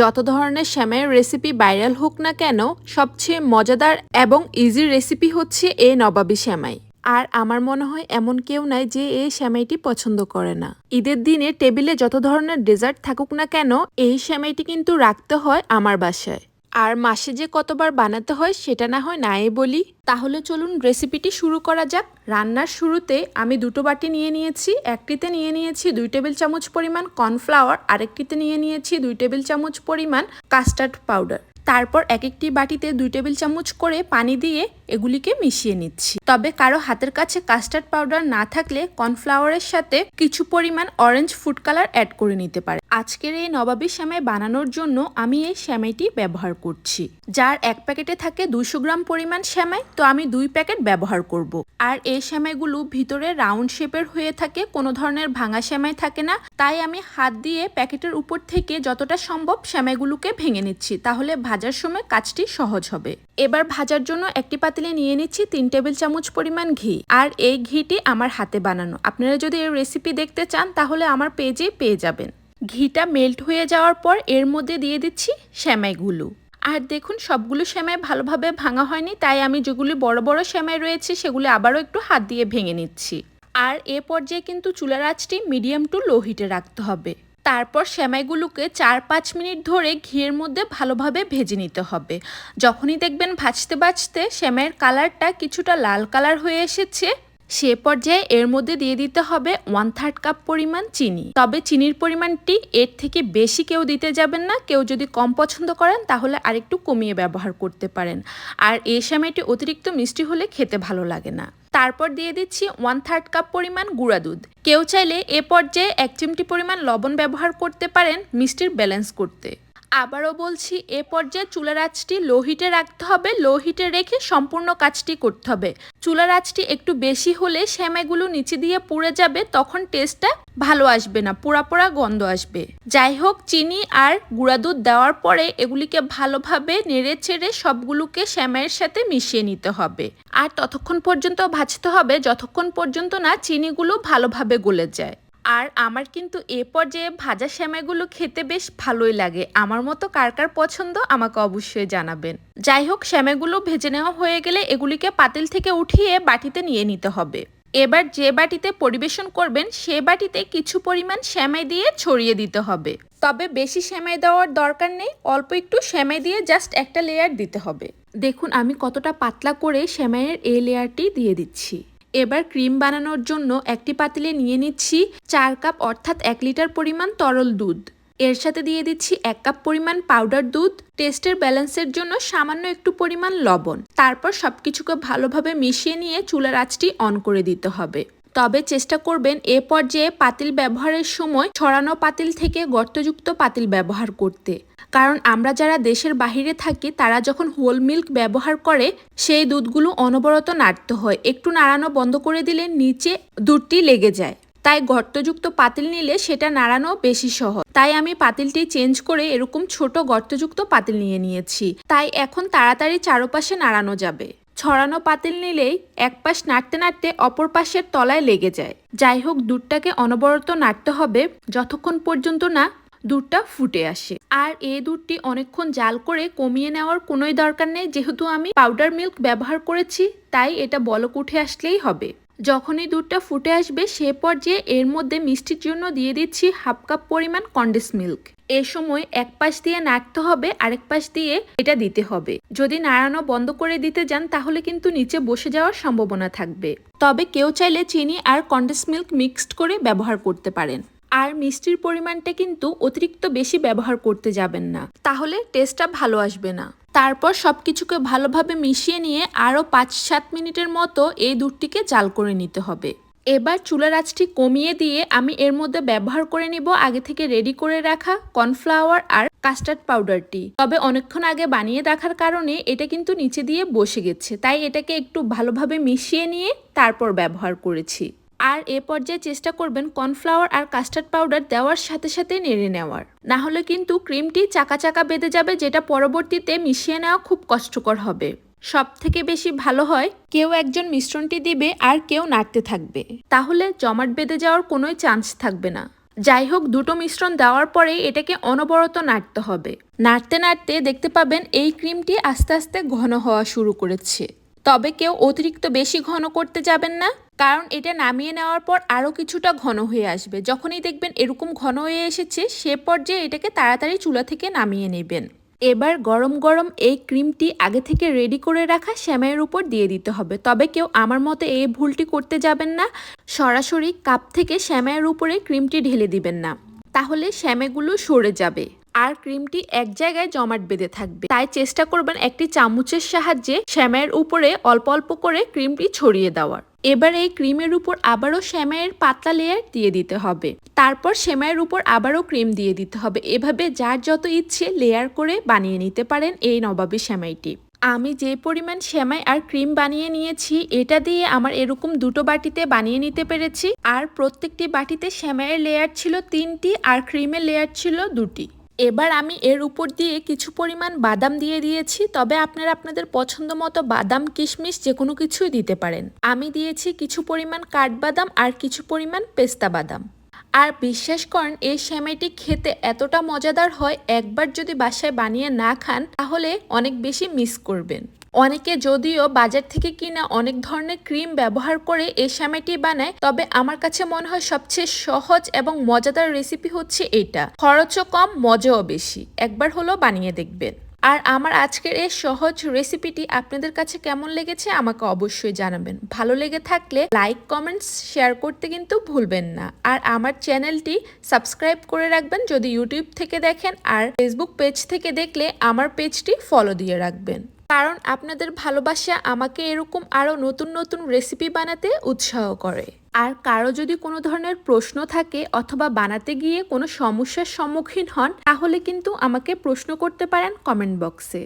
যত ধরনের শ্যামের রেসিপি ভাইরাল হোক না কেন, সবচেয়ে মজাদার এবং ইজি রেসিপি হচ্ছে এ নবাবী শ্যামাই। আর আমার মনে হয় এমন কেউ নাই যে এই শ্যামাইটি পছন্দ করে না। ঈদের দিনে টেবিলে যত ধরনের ডেজার্ট থাকুক না কেন, এই শ্যামাইটি কিন্তু রাখতে হয় আমার বাসায়। আর মাসে যে কতবার বানাতে হয় সেটা না হয় নাই বলি। তাহলে চলুন রেসিপিটি শুরু করা যাক। রান্নার শুরুতে আমি দুটো বাটি নিয়ে নিয়েছি, একটিতে নিয়ে নিয়েছি দুই টেবিল চামচ পরিমাণ কর্নফ্লাওয়ার আরেকটিতে নিয়ে নিয়েছি দুই টেবিল চামচ পরিমাণ কাস্টার্ড পাউডার তারপর এক একটি বাটিতে দুই টেবিল চামচ করে পানি দিয়ে এগুলিকে মিশিয়ে নিচ্ছি। তবে কারও হাতের কাছে কাস্টার্ড পাউডার না থাকলে কর্নফ্লাওয়ারের সাথে কিছু পরিমাণ অরেঞ্জ ফুড কালার অ্যাড করে নিতে পারে। আজকের এই নবাবী শ্যামাই বানানোর জন্য আমি এই শ্যামাইটি ব্যবহার করছি। যার এক প্যাকেটে থাকে দুশো গ্রাম পরিমাণ শ্যামাই, তো আমি দুই প্যাকেট ব্যবহার করব। আর এই শ্যামাইগুলো ভিতরে রাউন্ড শেপের হয়ে থাকে, কোনো ধরনের ভাঙা শ্যামাই থাকে না। তাই আমি হাত দিয়ে প্যাকেটের উপর থেকে যতটা সম্ভব শ্যামাইগুলোকে ভেঙে নিচ্ছি, তাহলে ভাজার সময় কাজটি সহজ হবে। এবার ভাজার জন্য একটি পাতিলে নিয়ে নিচ্ছি তিন টেবিল চামচ পরিমাণ ঘি। আর এই ঘিটি আমার হাতে বানানো। আপনারা যদি এর রেসিপি দেখতে চান, তাহলে আমার পেজে পেয়ে যাবেন। ঘিটা মেল্ট হয়ে যাওয়ার পর এর মধ্যে দিয়ে দিচ্ছি শ্যামাইগুলো আর দেখুন, সবগুলো সেমাই ভালোভাবে ভাঙা হয়নি, তাই আমি যেগুলি বড় বড় সেমাই রয়েছে, সেগুলি আবারও একটু হাত দিয়ে ভেঙে নিচ্ছি। আর এ পর্যায়ে কিন্তু চুলার আঁচটি মিডিয়াম টু লো হিটে রাখতে হবে। তারপর সেমাইগুলোকে চার পাঁচ মিনিট ধরে ঘিয়ের মধ্যে ভালোভাবে ভেজে নিতে হবে। যখনই দেখবেন ভাজতে ভাজতে সেমাইয়ের কালারটা কিছুটা লাল কালার হয়ে এসেছে সে পর্যায়ে এর মধ্যে দিয়ে দিতে হবে ওয়ান থার্ড কাপ পরিমাণ চিনি। তবে চিনির পরিমাণটি এর থেকে বেশি কেউ দিতে যাবেন না। কেউ যদি কম পছন্দ করেন, তাহলে আরেকটু কমিয়ে ব্যবহার করতে পারেন। আর এই সময়টি অতিরিক্ত মিষ্টি হলে খেতে ভালো লাগে না। তারপর দিয়ে দিচ্ছি ওয়ান থার্ড কাপ পরিমাণ গুঁড়া দুধ। কেউ চাইলে এ পর্যায়ে এক চিমটি পরিমাণ লবণ ব্যবহার করতে পারেন মিষ্টির ব্যালেন্স করতে। আবারও বলছি, এ পর্যায়ে চুলার আঁচটি লো হিটে রাখতে হবে। লো হিটে রেখে সম্পূর্ণ কাজটি করতে হবে। চুলার আঁচটি একটু বেশি হলে শ্যামাইগুলো নিচে দিয়ে পুড়ে যাবে, তখন টেস্টটা ভালো আসবে না, পোড়া পোড়া গন্ধ আসবে। যাই হোক, চিনি আর গুঁড়া দুধ দেওয়ার পরে এগুলিকে ভালোভাবে নেড়ে চেড়ে সবগুলোকে শ্যামাইয়ের সাথে মিশিয়ে নিতে হবে। আর ততক্ষণ পর্যন্ত ভাজতে হবে, যতক্ষণ পর্যন্ত না চিনিগুলো ভালোভাবে গলে যায়। আর আমার কিন্তু এ পর্যায়ে ভাজা শ্যামাইগুলো খেতে বেশ ভালোই লাগে। আমার মতো কার কার পছন্দ আমাকে অবশ্যই জানাবেন। যাই হোক শ্যামাইগুলো ভেজে নেওয়া হয়ে গেলে এগুলিকে পাতিল থেকে উঠিয়ে বাটিতে নিয়ে নিতে হবে। এবার যে বাটিতে পরিবেশন করবেন, সে বাটিতে কিছু পরিমাণ শ্যামাই দিয়ে ছড়িয়ে দিতে হবে। তবে বেশি শ্যামাই দেওয়ার দরকার নেই, অল্প একটু শ্যামাই দিয়ে জাস্ট একটা লেয়ার দিতে হবে। দেখুন, আমি কতটা পাতলা করে শ্যামাইয়ের এই লেয়ারটি দিয়ে দিচ্ছি। এবার ক্রিম বানানোর জন্য একটি পাতিলে নিয়ে নিচ্ছি চার কাপ অর্থাৎ এক লিটার পরিমাণ তরল দুধ। এর সাথে দিয়ে দিচ্ছি এক কাপ পরিমাণ পাউডার দুধ। টেস্টের ব্যালেন্সের জন্য সামান্য একটু পরিমাণ লবণ। তারপর সবকিছুকে ভালোভাবে মিশিয়ে নিয়ে চুলার আঁচটি অন করে দিতে হবে। তবে চেষ্টা করবেন এ পর্যায়ে পাতিল ব্যবহারের সময় ছড়ানো পাতিল থেকে গর্তযুক্ত পাতিল ব্যবহার করতে। কারণ আমরা যারা দেশের বাহিরে থাকি, তারা যখন হোল মিল্ক ব্যবহার করে, সেই দুধগুলো অনবরত নাড়তে হয়। একটু নাড়ানো বন্ধ করে দিলে নিচে দুধটি লেগে যায়। তাই গর্তযুক্ত পাতিল নিলে সেটা নাড়ানো বেশি সহজ। তাই আমি পাতিলটি চেঞ্জ করে এরকম ছোট গর্তযুক্ত পাতিল নিয়ে নিয়েছি। তাই এখন তাড়াতাড়ি চারপাশে নাড়ানো যাবে। ছড়ানো পাতিল নিলেই এক পাশ নাড়তে নাড়তে অপর পাশের তলায় লেগে যায়। যাই হোক, দুধটাকে অনবরত নাড়তে হবে, যতক্ষণ পর্যন্ত না দুধটা ফুটে আসে। আর এই দুধটি অনেকক্ষণ জাল করে কমিয়ে নেওয়ার কোনোই দরকার নেই, যেহেতু আমি পাউডার মিল্ক ব্যবহার করেছি, তাই এটা বলক উঠে আসলেই হবে। যখনই দুধটা ফুটে আসবে, সে পর্যায়ে এর মধ্যে মিষ্টির জন্য দিয়ে দিচ্ছি হাফ কাপ পরিমাণ কন্ডেন্স মিল্ক এ সময় এক পাশ দিয়ে নাড়তে হবে, আরেক পাশ দিয়ে এটা দিতে হবে। যদি নাড়ানো বন্ধ করে দিতে যান, তাহলে কিন্তু নিচে বসে যাওয়ার সম্ভাবনা থাকবে। তবে কেউ চাইলে চিনি আর কন্ডেন্স মিল্ক মিক্সড করে ব্যবহার করতে পারেন। আর মিষ্টির পরিমাণটা কিন্তু অতিরিক্ত বেশি ব্যবহার করতে যাবেন না। তাহলে টেস্টটা ভালো আসবে না। তারপর সব কিছুকে ভালোভাবে মিশিয়ে নিয়ে আরও পাঁচ সাত মিনিটের মতো এই দুধটিকে জাল করে নিতে হবে। এবার চুলার আঁচটি কমিয়ে দিয়ে আমি এর মধ্যে ব্যবহার করে নিব আগে থেকে রেডি করে রাখা কর্নফ্লাওয়ার আর কাস্টার্ড পাউডারটি তবে অনেকক্ষণ আগে বানিয়ে রাখার কারণে এটা কিন্তু নিচে দিয়ে বসে গেছে, তাই এটাকে একটু ভালোভাবে মিশিয়ে নিয়ে তারপর ব্যবহার করেছি। আর এ পর্যায়ে চেষ্টা করবেন কর্নফ্লাওয়ার আর কাস্টার্ড পাউডার দেওয়ার সাথে সাথে নেড়ে নেওয়ার। না হলে কিন্তু ক্রিমটি চাকা চাকা বেঁধে যাবে, যেটা পরবর্তীতে মিশিয়ে নেওয়া খুব কষ্টকর হবে। সব থেকে বেশি ভালো হয়, কেউ একজন মিশ্রণটি দিবে আর কেউ নাড়তে থাকবে। তাহলে জমাট বেঁধে যাওয়ার কোনো চান্স থাকবে না। যাই হোক, দুটো মিশ্রণ দেওয়ার পরেই এটাকে অনবরত নাড়তে হবে। নাড়তে নাড়তে দেখতে পাবেন এই ক্রিমটি আস্তে আস্তে ঘন হওয়া শুরু করেছে। তবে কেউ অতিরিক্ত বেশি ঘন করতে যাবেন না। কারণ এটা নামিয়ে নেওয়ার পর আরও কিছুটা ঘন হয়ে আসবে। যখনই দেখবেন এরকম ঘন হয়ে এসেছে, সে পর্যায়ে এটাকে তাড়াতাড়ি চুলা থেকে নামিয়ে নেবেন। এবার গরম গরম এই ক্রিমটি আগে থেকে রেডি করে রাখা শ্যামাইয়ের উপর দিয়ে দিতে হবে। তবে কেউ আমার মতে এই ভুলটি করতে যাবেন না। সরাসরি কাপ থেকে শ্যামাইয়ের উপরে ক্রিমটি ঢেলে দিবেন না। তাহলে শ্যামেগুলো সরে যাবে। আর ক্রিমটি এক জায়গায় জমাট বেঁধে থাকবে। তাই চেষ্টা করবেন একটি চামচের সাহায্যে শ্যামাইয়ের উপরে অল্প অল্প করে ক্রিমটি ছড়িয়ে দেওয়ার। এবার এই ক্রিমের উপর আবারও শ্যামাইয়ের পাতলা লেয়ার দিয়ে দিতে হবে। তারপর সেমাইয়ের উপর আবারও ক্রিম দিয়ে দিতে হবে। এভাবে যার যত ইচ্ছে লেয়ার করে বানিয়ে নিতে পারেন এই নবাবী শ্যামাইটি। আমি যে পরিমাণ শ্যামাই আর ক্রিম বানিয়ে নিয়েছি, এটা দিয়ে আমার এরকম দুটো বাটিতে বানিয়ে নিতে পেরেছি। আর প্রত্যেকটি বাটিতে শ্যামাইয়ের লেয়ার ছিল তিনটি আর ক্রিমের লেয়ার ছিল দুটি। এবার আমি এর উপর দিয়ে কিছু পরিমাণ বাদাম দিয়ে দিয়েছি, তবে আপনারা আপনাদের পছন্দ মতো বাদাম, কিশমিশ যে কোনো কিছুই দিতে পারেন। আমি দিয়েছি কিছু পরিমাণ কাঠবাদাম আর কিছু পরিমাণ পেস্তা বাদাম। আর বিশ্বাস করেন, এই সেমাইটি খেতে এতটা মজাদার হয়, একবার যদি বাসায় বানিয়ে না খান, তাহলে অনেক বেশি মিস করবেন। অনেকে যদিও বাজার থেকে কিনা অনেক ধরনের ক্রিম ব্যবহার করে এই সেমাইটি বানায়, তবে আমার কাছে মনে হয় সবচেয়ে সহজ এবং মজাদার রেসিপি হচ্ছে এটা। খরচও কম, মজাও বেশি। একবার হলো বানিয়ে দেখবেন। আর আমার আজকের এই সহজ রেসিপিটি আপনাদের কাছে কেমন লেগেছে আমাকে অবশ্যই জানাবেন। ভালো লেগে থাকলে লাইক কমেন্টস শেয়ার করতে কিন্তু ভুলবেন না। আর আমার চ্যানেলটি সাবস্ক্রাইব করে রাখবেন যদি ইউটিউব থেকে দেখেন আর ফেসবুক পেজ থেকে দেখলে আমার পেজটি ফলো দিয়ে রাখবেন। কারণ আপনাদের ভালোবাসা আমাকে এরকম আরও নতুন নতুন রেসিপি বানাতে উৎসাহ করে। আর কারও যদি কোনো ধরনের প্রশ্ন থাকে অথবা বানাতে গিয়ে কোনো সমস্যার সম্মুখীন হন, তাহলে কিন্তু আমাকে প্রশ্ন করতে পারেন কমেন্ট বক্সে।